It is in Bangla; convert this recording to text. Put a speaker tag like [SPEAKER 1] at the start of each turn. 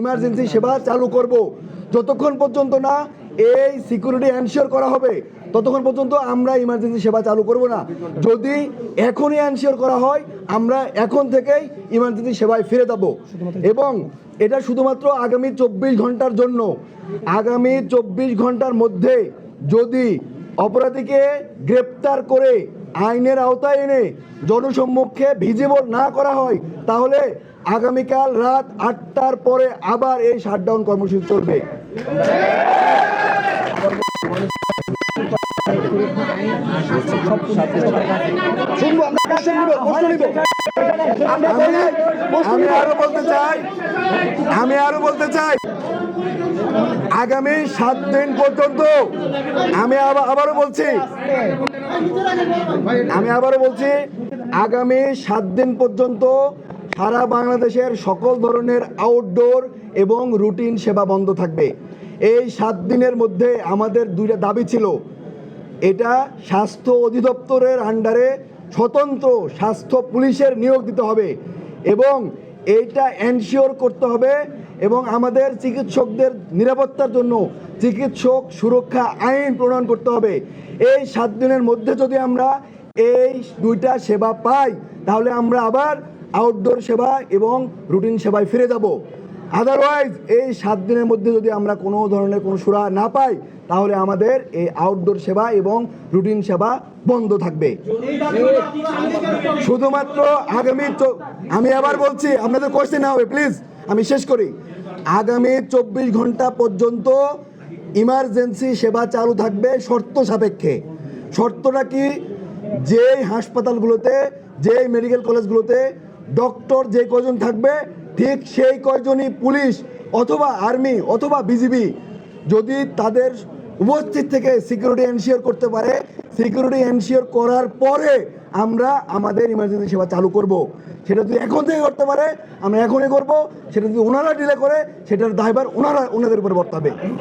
[SPEAKER 1] ইমার্জেন্সি সেবা চালু করব। যতক্ষণ পর্যন্ত না এই সিকিউরিটি এনশিওর করা হবে, ততক্ষণ পর্যন্ত আমরা ইমার্জেন্সি সেবা চালু করব না। যদি এখনই এনশিওর করা হয়, আমরা এখন থেকেই ইমার্জেন্সি সেবায় ফিরে যাব। এবং এটা শুধুমাত্র আগামী চব্বিশ ঘণ্টার জন্য। আগামী চব্বিশ ঘণ্টার মধ্যে যদি অপরাধীকে গ্রেপ্তার করে আইনের আওতায় এনে জনসম্মুখে ভিজিবল না করা হয়, তাহলে আগামীকাল রাত আটটার পরে আবার এই শাটডাউন কর্মসূচি চলবে। আমি- আরও বলতে চাই, আমি আরও বলতে চাই, আগামী সাত দিন পর্যন্ত আমি আবার আবারও বলছি, আমি আবারও বলছি, আগামী সাত দিন পর্যন্ত সারা বাংলাদেশের সকল ধরনের আউটডোর এবং রুটিন সেবা বন্ধ থাকবে। এই সাত দিনের মধ্যে আমাদের দুইটা দাবি ছিল। এটা স্বাস্থ্য অধিদপ্তরের আন্ডারে স্বতন্ত্র স্বাস্থ্য পুলিশের নিয়োগ দিতে হবে এবং এইটা এনশিওর করতে হবে এবং আমাদের চিকিৎসকদের নিরাপত্তার জন্য চিকিৎসক সুরক্ষা আইন প্রণয়ন করতে হবে। এই সাত দিনের মধ্যে যদি আমরা এই দুইটা সেবা পাই, তাহলে আমরা আবার আউটডোর সেবা এবং রুটিন সেবায় ফিরে যাব। আদারওয়াইজ এই সাত দিনের মধ্যে যদি আমরা কোনো ধরনের কোনো সুরা না পাই, তাহলে আমাদের এই আউটডোর সেবা এবং রুটিন সেবা বন্ধ থাকবে। শুধুমাত্র আগামী আমি আবার বলছি, আপনাদের কোয়েশ্চেন না হবে প্লিজ আমি শেষ করি। আগামী চব্বিশ ঘণ্টা পর্যন্ত ইমার্জেন্সি সেবা চালু থাকবে শর্ত সাপেক্ষে। শর্তটা কি? যেই হাসপাতালগুলোতে, যেই মেডিকেল কলেজগুলোতে ডক্টর যে কজন থাকবে ঠিক সেই কয়জনই পুলিশ অথবা আর্মি অথবা বিজিবি যদি তাদের উপস্থিত থেকে সিকিউরিটি এনশিওর করতে পারে সিকিউরিটি এনশিওর করার পরে আমরা আমাদের ইমার্জেন্সি সেবা চালু করব। সেটা যদি এখন থেকে করতে পারে, আমরা এখনই করব। সেটা যদি ওনারা ডিলে করে, সেটার দায়ভার ওনারা ওনাদের উপরে বর্তাবে।